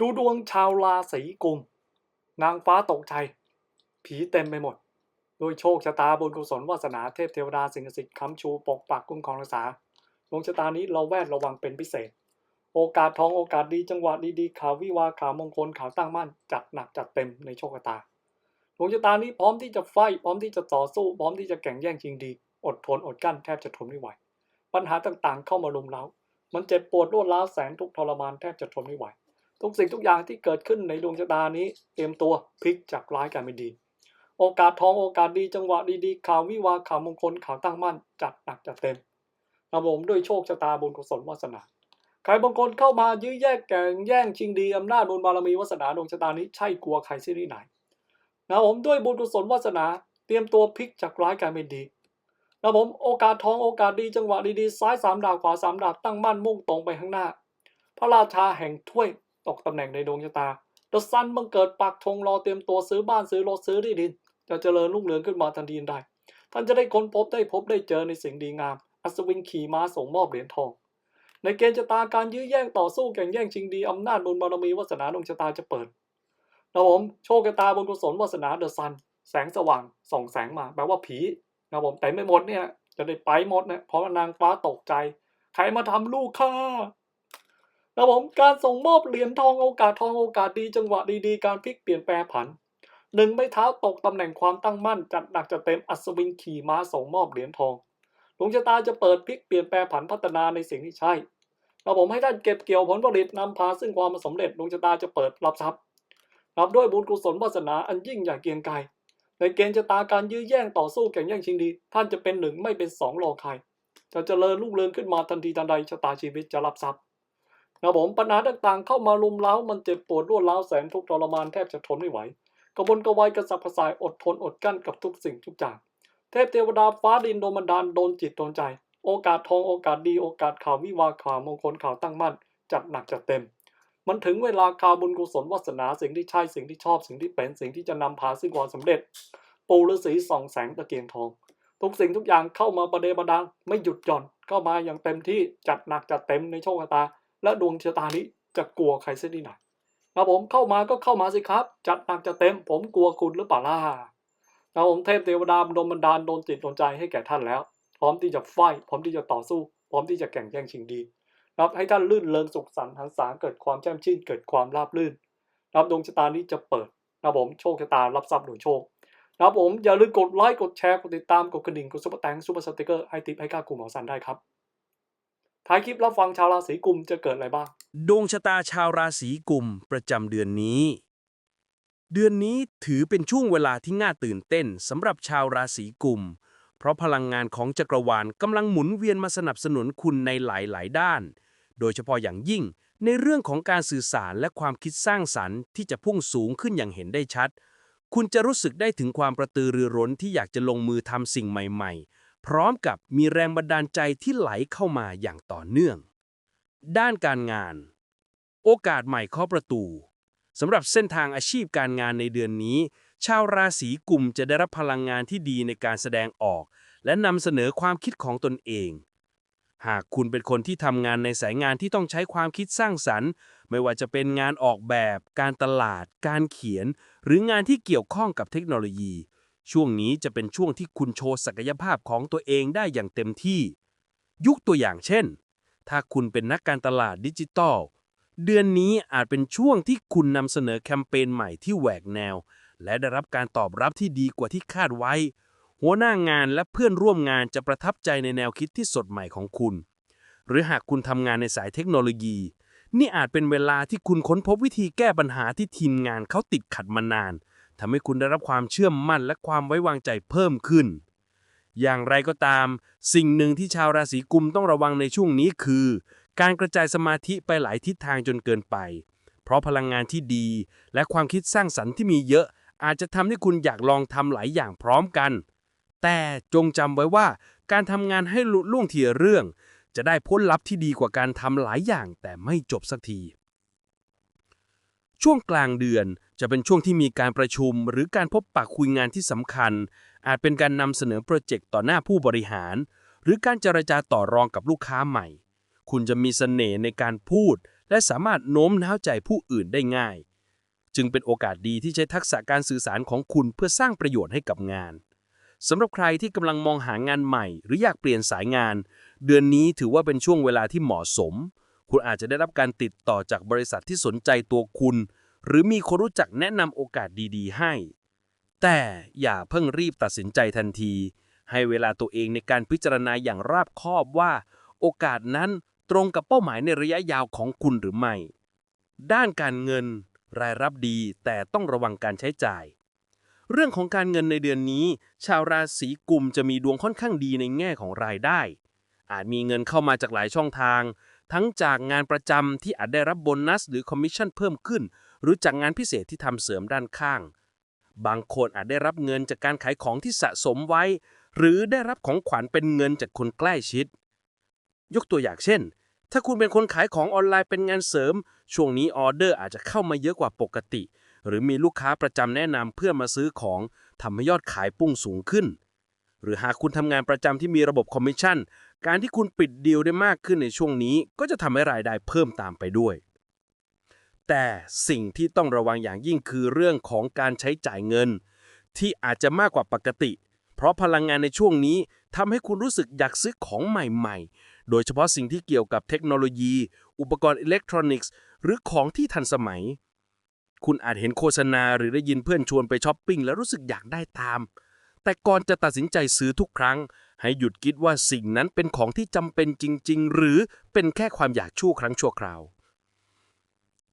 ดูดวงชาวราศีกุม นางฟ้าตกใจ ผีเต็มไปหมดด้วยโชคชะตาบุญกุศลวาสนาเทพเทวดาสิ่งศักดิ์สิทธิ์ค้ำชูปกปักคุ้มครองรักษาดวงชะตานี้เราแวดระวังเป็นพิเศษ โอกาสทองโอกาสดีจังหวะดีๆข่าววิวาข่าวมงคลข่าวตั้งมั่นจัดหนักจัดเต็มในโชคชะตาดวงชะตานี้พร้อมที่จะไฟพร้อมที่จะต่อสู้ พร้อมที่จะแข่งแย่งชิงดี อดทนอดกลั้นแทบจะทนไม่ไหวปัญหาต่างๆ เข้ามาลุมเล้ามันเจ็บปวดรวดร้าวแสนทุกทรมานแทบจะทนไม่ไหว ทุกสิ่งทุกอย่างที่เกิดขึ้นในดวงชะตานี้เตรียมตัวพลิกจากร้ายกลายเป็นดี โอกาสทองโอกาสดีจังหวะดีๆข่าววิวาข่าวมงคลข่าวตั้งมั่นจัดหนักจัดเต็มระผมด้วยโชคชะตาบุญกุศลวาสนาใครบางคนเข้ามายื้อแย่งแก่งแย่งชิงดีอำนาจบุญบารมีวาสนาดวงชะตานี้ใช่กลัวใครที่ไหนนะผมด้วยบุญกุศลวาสนาเตรียมตัวพลิกจากร้ายกลายเป็นดีนะผมโอกาสทองโอกาสดีจังหวะดีๆซ้ายสามดาวขวาสามดาวตั้งมั่นมุ่งตรงไปข้างหน้า พระราชาแห่งถ้วย ตกตำแหน่งในดวงชะตาเดอะซันบังเกิดปักธงรอเตรียมตัวซื้อบ้านซื้อรถซื้อที่ดิน จะเจริญรุ่งเรืองขึ้นมาทันทีทันใดท่านจะได้ค้นพบได้พบได้เจอในสิ่งดีงาม อัศวินขี่ม้าส่งมอบเหรียญทอง ในเกณฑ์ชะตาการยื้อแย่งต่อสู้แข่งแย่งชิงดีอำนาจบุญบารมีวาสนาดวงชะตาจะเปิดนะผมโชคชะตาบุญกุศลวาสนาเดอะซัน แสงสว่างส่องแสงมาแปลว่าผีนะผมแต่ไม่หมดเนี่ยจะได้ไปหมดนะเพราะนางฟ้าตกใจ ใครมาทำลูกข้า นะผมการส่งมอบเหรียญทองโอกาสทองโอกาสดีจังหวะดีๆ การพลิกเปลี่ยนแปลผันหนึ่งไม่เท้าตกตำแหน่งความตั้งมั่นจัดหนักจัดเต็มอัศวินขี่ม้าส่งมอบเหรียญทองดวงชะตาจะเปิดพลิกเปลี่ยนแปลผันพัฒนาในสิ่งที่ใช่เราผมให้ท่านเก็บเกี่ยวผลผลิตนำพาซึ่งความสำเร็จดวงชะตาจะเปิดรับทรัพย์รับด้วยบุญกุศลวาสนาอันยิ่งใหญ่เกียงไกรในเกณฑ์ชะตาการยื้อแย่งต่อสู้แข่งแย่งชิงดี ท่านจะเป็นหนึ่งไม่เป็นสองรอใครจะเจริญรุ่งเรืองขึ้นมาทันทีทันใดชะตาชีวิตจะรับทรัพย์ นะผมปัญหาต่างๆ เข้ามาลุมเล้ามันเจ็บปวดรวดร้าวแสนทุกข์ทรมานแทบจะทนไม่ไหว กระบวนกระวายกระสับกระส่ายอดทนอดกั้นกับทุกสิ่งทุกอย่าง เทพเทวดาฟ้าดินโดนบันดาลโดนจิตโดนใจ โอกาสทองโอกาสดีโอกาสข่าววิวาข่าวมงคลข่าวตั้งมั่น จัดหนักจัดเต็ม มันถึงเวลาข่าวบุญกุศลวาสนาสิ่งที่ใช่สิ่งที่ชอบสิ่งที่เป็นสิ่งที่จะนำพาซึ่งความสำเร็จ ปูฤาษีส่องแสงตะเกียงทอง ทุกสิ่งทุกอย่างเข้ามาประเดประดังไม่หยุดหย่อนเข้ามาอย่างเต็มที่จัดหนักจัดเต็มในโชคชะตา และดวงชะตานี้จะกลัวใครเสียที่ไหนนะผมเข้ามาก็เข้ามาสิครับ จัดหนักจัดเต็ม ผมกลัวคุณหรือเปล่าล่ะนะผมเทพเทวดาดนบันดาลโดนจิตโดนใจให้แก่ท่านแล้ว พร้อมที่จะไฟพร้อมที่จะต่อสู้ พร้อมที่จะแข่งแย่งชิงดีนะครับให้ท่านลื่นเริงสุขสันต์หันษาเกิดความแจ่มชื่นเกิดความราบรื่นนะครับดวงชะตานี้จะเปิดนะผมโชคชะตารับทรัพย์โดยโชคนะครับผมอย่าลืมกดไลค์กดแชร์กดติดตามกดกระดิ่งกดซุปเปอร์แตงซุปเปอร์สติกเกอร์ให้ติปให้ค่ากลุ่มหมอสันได้ครับ ท้ายคลิปรับฟังชาวราศีกุมจะเกิดอะไรบ้าง ดวงชะตาชาวราศีกุมประจำเดือนนี้ เดือนนี้ถือเป็นช่วงเวลาที่น่าตื่นเต้นสำหรับชาวราศีกุม เพราะพลังงานของจักรวาลกำลังหมุนเวียนมาสนับสนุนคุณในหลาย ๆ ด้าน โดยเฉพาะอย่างยิ่งในเรื่องของการสื่อสารและความคิดสร้างสรรค์ที่จะพุ่งสูงขึ้นอย่างเห็นได้ชัด คุณจะรู้สึกได้ถึงความประตือรือร้นที่อยากจะลงมือทำสิ่งใหม่ ๆ พร้อมกับมีแรงบันดาลใจที่ไหลเข้ามาอย่างต่อเนื่อง ด้านการงาน โอกาสใหม่เคาะประตูสำหรับเส้นทางอาชีพการงานในเดือนนี้ ชาวราศีกุมจะได้รับพลังงานที่ดีในการแสดงออก และนำเสนอความคิดของตนเอง หากคุณเป็นคนที่ทำงานในสายงานที่ต้องใช้ความคิดสร้างสรรค์ ไม่ว่าจะเป็นงานออกแบบ การตลาด การเขียน หรืองานที่เกี่ยวข้องกับเทคโนโลยี ช่วงนี้จะเป็นช่วงที่คุณโชว์ศักยภาพของตัวเองได้อย่างเต็มที่ยุคตัวอย่างเช่น ถ้าคุณเป็นนักการตลาดดิจิทัลเดือนนี้อาจเป็นช่วงที่คุณนำเสนอแคมเปญใหม่ที่แหวกแนว และได้รับการตอบรับที่ดีกว่าที่คาดไว้ หัวหน้างานและเพื่อนร่วมงานจะประทับใจในแนวคิดที่สดใหม่ของคุณ หรือหากคุณทำงานในสายเทคโนโลยี นี่อาจเป็นเวลาที่คุณค้นพบวิธีแก้ปัญหาที่ทีมงานเขาติดขัดมานาน ทำให้คุณได้รับความเชื่อมั่นและความไว้วางใจเพิ่มขึ้น อย่างไรก็ตาม สิ่งหนึ่งที่ชาวราศีกุมต้องระวังในช่วงนี้คือ การกระจายสมาธิไปหลายทิศทางจนเกินไป เพราะพลังงานที่ดี และความคิดสร้างสรรค์ที่มีเยอะ อาจจะทำให้คุณอยากลองทำหลายอย่างพร้อมกัน แต่จงจำไว้ว่า การทำงานให้ลุล่วงทีละเรื่อง จะได้ผลลัพธ์ที่ดีกว่าการทำหลายอย่างแต่ไม่จบสักทีช่วงกลางเดือน จะเป็นช่วงที่มีการประชุมหรือการพบปะคุยงานที่สำคัญ อาจเป็นการนำเสนอโปรเจกต์ต่อหน้าผู้บริหาร หรือการเจรจาต่อรองกับลูกค้าใหม่ คุณจะมีเสน่ห์ในการพูด และสามารถโน้มน้าวใจผู้อื่นได้ง่าย จึงเป็นโอกาสดีที่ใช้ทักษะการสื่อสารของคุณเพื่อสร้างประโยชน์ให้กับงานสำหรับใครที่กำลังมองหางานใหม่ หรืออยากเปลี่ยนสายงาน เดือนนี้ถือว่าเป็นช่วงเวลาที่เหมาะสม คุณอาจจะได้รับการติดต่อจากบริษัทที่สนใจตัวคุณ หรือมีคนรู้จักแนะนำโอกาสดีๆ ให้ แต่อย่าเพิ่งรีบตัดสินใจทันที ให้เวลาตัวเองในการพิจารณาอย่างรอบคอบว่า โอกาสนั้นตรงกับเป้าหมายในระยะยาวของคุณหรือไม่ ด้านการเงิน รายรับดีแต่ต้องระวังการใช้จ่าย เรื่องของการเงินในเดือนนี้ ชาวราศีกุมจะมีดวงค่อนข้างดีในแง่ของรายได้ อาจมีเงินเข้ามาจากหลายช่องทาง ทั้งจากงานประจำที่อาจได้รับโบนัส หรือคอมมิชชั่นเพิ่มขึ้น รือจากงานพิเศษที่ทำเสริมด้านข้าง บางคนอาจได้รับเงินจากการขายของที่สะสมไว้ หรือได้รับของขวัญเป็นเงินจากคนใกล้ชิด ยกตัวอย่างเช่น ถ้าคุณเป็นคนขายของออนไลน์เป็นงานเสริม ช่วงนี้ออเดอร์อาจจะเข้ามาเยอะกว่าปกติ หรือมีลูกค้าประจำแนะนำเพื่อมาซื้อของทำให้ยอดขายพุ่งสูงขึ้น หรือหากคุณทำงานประจำที่มีระบบคอมมิชชั่น การที่คุณปิดดีลได้มากขึ้นในช่วงนี้ ก็จะทำให้รายได้เพิ่มตามไปด้วย แต่สิ่งที่ต้องระวังอย่างยิ่งคือเรื่องของการใช้จ่ายเงิน ที่อาจจะมากกว่าปกติ เพราะพลังงานในช่วงนี้ทำให้คุณรู้สึกอยากซื้อของใหม่ๆ โดยเฉพาะสิ่งที่เกี่ยวกับเทคโนโลยี อุปกรณ์อิเล็กทรอนิกส์ หรือของที่ทันสมัย คุณอาจเห็นโฆษณาหรือได้ยินเพื่อนชวนไปช้อปปิ้งแล้วรู้สึกอยากได้ตาม แต่ก่อนจะตัดสินใจซื้อทุกครั้ง ให้หยุดคิดว่าสิ่งนั้นเป็นของที่จำเป็นจริง ๆ หรือเป็นแค่ความอยากชั่วครั้งชั่วคราว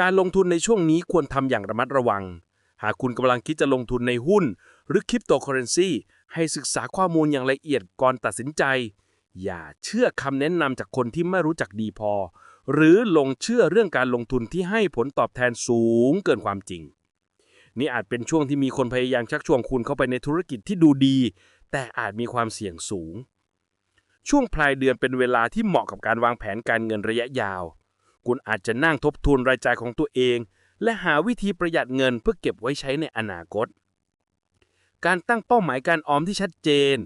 การลงทุนในช่วงนี้ควรทำอย่างระมัดระวัง หากคุณกำลังคิดจะลงทุนในหุ้น หรือคริปโตเคอเรนซีให้ศึกษาข้อมูลอย่างละเอียดก่อนตัดสินใจ อย่าเชื่อคำแนะนำจากคนที่ไม่รู้จักดีพอ หรือลงเชื่อเรื่องการลงทุนที่ให้ผลตอบแทนสูงเกินความจริง นี่อาจเป็นช่วงที่มีคนพยายามชักชวนคุณเข้าไปในธุรกิจที่ดูดี แต่อาจมีความเสี่ยงสูง ช่วงปลายเดือนเป็นเวลาที่เหมาะกับการวางแผนการเงินระยะยาว คุณอาจจะนั่งทบทวนรายจ่ายของตัวเอง และหาวิธีประหยัดเงินเพื่อเก็บไว้ใช้ในอนาคต การตั้งเป้าหมายการออมที่ชัดเจน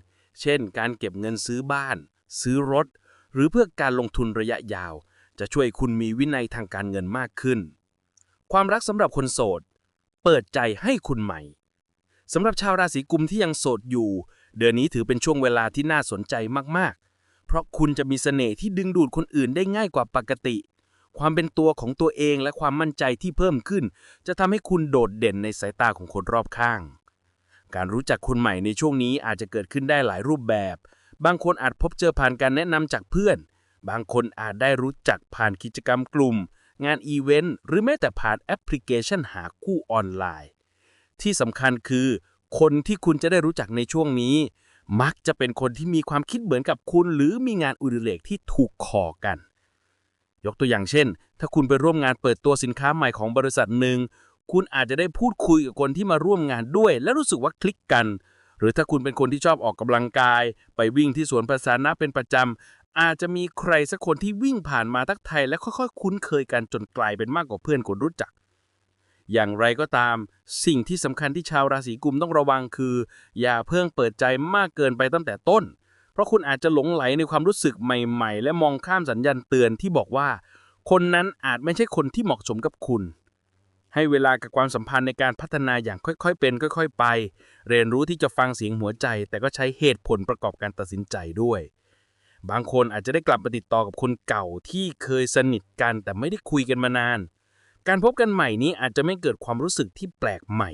เช่น การเก็บเงินซื้อบ้าน ซื้อรถ หรือเพื่อการลงทุนระยะยาว จะช่วยคุณมีวินัยทางการเงินมากขึ้น ความรักสำหรับคนโสด เปิดใจให้คุณใหม่สำหรับชาวราศีกุมที่ยังโสดอยู่ เดือนนี้ถือเป็นช่วงเวลาที่น่าสนใจมากๆ เพราะคุณจะมีเสน่ห์ที่ดึงดูดคนอื่นได้ง่ายกว่าปกติ ความเป็นตัวของตัวเองและความมั่นใจที่เพิ่มขึ้น จะทำให้คุณโดดเด่นในสายตาของคนรอบข้าง การรู้จักคนใหม่ในช่วงนี้อาจจะเกิดขึ้นได้หลายรูปแบบ บางคนอาจพบเจอผ่านการแนะนำจากเพื่อน บางคนอาจได้รู้จักผ่านกิจกรรมกลุ่ม งานอีเวนต์หรือแม้แต่ผ่านแอปพลิเคชันหาคู่ออนไลน์ ที่สำคัญคือ คนที่คุณจะได้รู้จักในช่วงนี้ มักจะเป็นคนที่มีความคิดเหมือนกับคุณ หรือมีงานอุดิเรกที่ถูกคอกัน ยกตัวอย่างเช่น ถ้าคุณไปร่วมงานเปิดตัวสินค้าใหม่ของบริษัทหนึ่ง คุณอาจจะได้พูดคุยกับคนที่มาร่วมงานด้วย และรู้สึกว่าคลิกกัน หรือถ้าคุณเป็นคนที่ชอบออกกำลังกาย ไปวิ่งที่สวนประสานะเป็นประจำอาจจะมีใครสักคนที่วิ่งผ่านมาทักทายและค่อยๆ คุ้นเคยกันจนกลายเป็นมากกว่าเพื่อนคนรู้จัก อย่างไรก็ตาม สิ่งที่สำคัญที่ชาวราศีกุมต้องระวังคือ อย่าเพิ่งเปิดใจมากเกินไปตั้งแต่ต้น เพราะคุณอาจจะหลงไหลในความรู้สึกใหม่ๆ และมองข้ามสัญญาณเตือนที่บอกว่า คนนั้นอาจไม่ใช่คนที่เหมาะสมกับคุณ ให้เวลากับความสัมพันธ์ในการพัฒนาอย่างค่อยๆเป็น ค่อย ๆ ไป เรียนรู้ที่จะฟังเสียงหัวใจ แต่ก็ใช้เหตุผลประกอบการตัดสินใจด้วย บางคนอาจจะได้กลับมาติดต่อกับคนเก่าที่เคยสนิทกันแต่ไม่ได้คุยกันมานาน การพบกันใหม่นี้อาจจะไม่เกิดความรู้สึกที่แปลกใหม่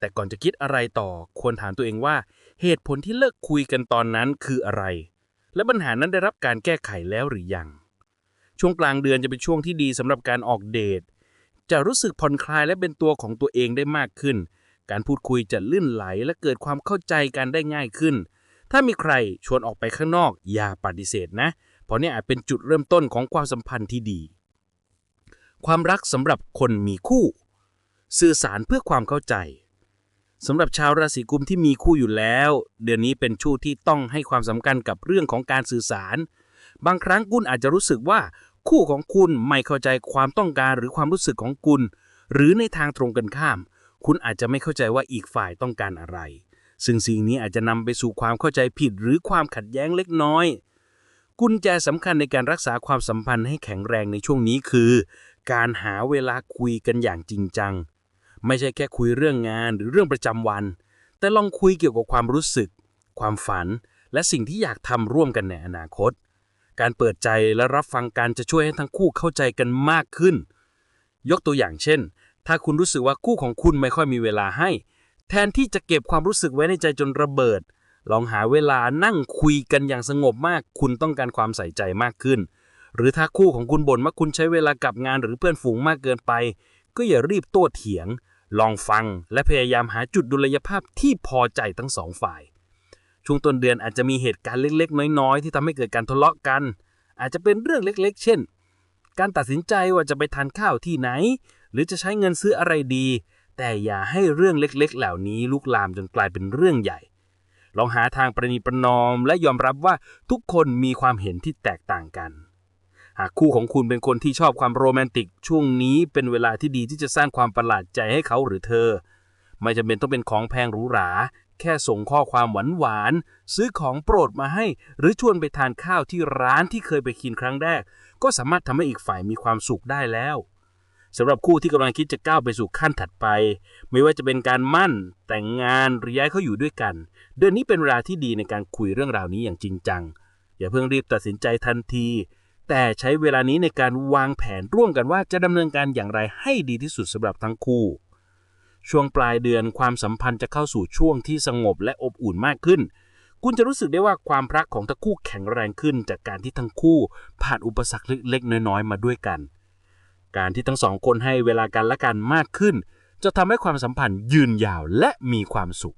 แต่ก่อนจะคิดอะไรต่อควรถามตัวเองว่า เหตุผลที่เลิกคุยกันตอนนั้นคืออะไร และปัญหานั้นได้รับการแก้ไขแล้วหรือยัง ช่วงกลางเดือนจะเป็นช่วงที่ดีสำหรับการออกเดท จะรู้สึกผ่อนคลายและเป็นตัวของตัวเองได้มากขึ้น การพูดคุยจะลื่นไหลและเกิดความเข้าใจกันได้ง่ายขึ้น ถ้ามีใครชวนออกไปข้างนอกอย่าปฏิเสธนะ เพราะนี่อาจเป็นจุดเริ่มต้นของความสัมพันธ์ที่ดี ความรักสำหรับคนมีคู่ สื่อสารเพื่อความเข้าใจ สำหรับชาวราศีกุมที่มีคู่อยู่แล้ว เดือนนี้เป็นช่วงที่ต้องให้ความสำคัญกับเรื่องของการสื่อสาร บางครั้งคุณอาจจะรู้สึกว่าคู่ของคุณไม่เข้าใจความต้องการหรือความรู้สึกของคุณ หรือในทางตรงกันข้าม คุณอาจจะไม่เข้าใจว่าอีกฝ่ายต้องการอะไร ซึ่งสิ่งนี้อาจจะนำไปสู่ความเข้าใจผิดหรือความขัดแย้งเล็กน้อยกุญแจสำคัญในการรักษาความสัมพันธ์ให้แข็งแรงในช่วงนี้คือ การหาเวลาคุยกันอย่างจริงจัง ไม่ใช่แค่คุยเรื่องงานหรือเรื่องประจำวัน แต่ลองคุยเกี่ยวกับความรู้สึก ความฝัน และสิ่งที่อยากทำร่วมกันในอนาคต การเปิดใจและรับฟังกันจะช่วยให้ทั้งคู่เข้าใจกันมากขึ้น ยกตัวอย่างเช่น ถ้าคุณรู้สึกว่าคู่ของคุณไม่ค่อยมีเวลาให้ แทนที่จะเก็บความรู้สึกไว้ในใจจนระเบิด ลองหาเวลานั่งคุยกันอย่างสงบมาก คุณต้องการความใส่ใจมากขึ้น หรือถ้าคู่ของคุณบ่นว่าคุณใช้เวลากับงานหรือเพื่อนฝูงมากเกินไป ก็อย่ารีบโต้เถียง ลองฟังและพยายามหาจุดดุลยภาพที่พอใจทั้งสองฝ่าย ช่วงต้นเดือนอาจจะมีเหตุการณ์เล็กๆ น้อยๆ ที่ทำให้เกิดการทะเลาะกัน อาจจะเป็นเรื่องเล็กๆ เช่น การตัดสินใจว่าจะไปทานข้าวที่ไหน หรือจะใช้เงินซื้ออะไรดี แต่อย่าให้เรื่องเล็กๆ เหล่านี้ลุกลามจนกลายเป็นเรื่องใหญ่ ลองหาทางประนีประนอมและยอมรับว่าทุกคนมีความเห็นที่แตกต่างกัน หากคู่ของคุณเป็นคนที่ชอบความโรแมนติก ช่วงนี้เป็นเวลาที่ดีที่จะสร้างความประหลาดใจให้เขาหรือเธอ ไม่จำเป็นต้องเป็นของแพงหรูหรา แค่ส่งข้อความหวานๆซื้อของโปรดมาให้ หรือชวนไปทานข้าวที่ร้านที่เคยไปกินครั้งแรก ก็สามารถทำให้อีกฝ่ายมีความสุขได้แล้วสำหรับคู่ที่กำลังคิดจะก้าวไปสู่ขั้นถัดไป ไม่ว่าจะเป็นการมั่น แต่งงานหรือย้ายเขาอยู่ด้วยกัน เดือนนี้เป็นเวลาที่ดีในการคุยเรื่องราวนี้อย่างจริงจัง อย่าเพิ่งรีบตัดสินใจทันที แต่ใช้เวลานี้ในการวางแผนร่วมกันว่าจะดำเนินการอย่างไรให้ดีที่สุดสำหรับทั้งคู่ ช่วงปลายเดือนความสัมพันธ์จะเข้าสู่ช่วงที่สงบและอบอุ่นมากขึ้น คุณจะรู้สึกได้ว่าความรักของทั้งคู่แข็งแรงขึ้นจากการที่ทั้งคู่ผ่านอุปสรรคเล็กๆน้อยๆมาด้วยกัน การที่ทั้งสองคนให้เวลากันและกันมากขึ้น จะทำให้ความสัมพันธ์ยืนยาวและมีความสุข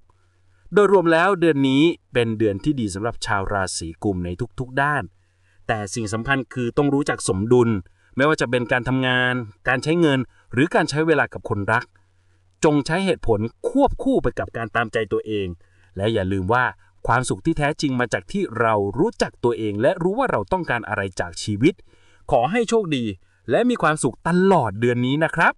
โดยรวมแล้วเดือนนี้เป็นเดือนที่ดีสำหรับชาวราศีกุมในทุกๆด้าน แต่สิ่งสำคัญคือต้องรู้จักสมดุล ไม่ว่าจะเป็นการทำงาน การใช้เงิน หรือการใช้เวลากับคนรัก จงใช้เหตุผลควบคู่ไปกับการตามใจตัวเอง และอย่าลืมว่าความสุขที่แท้จริงมาจากที่เรารู้จักตัวเอง และรู้ว่าเราต้องการอะไรจากชีวิต ขอให้โชคดี และมีความสุขตลอดเดือนนี้นะครับ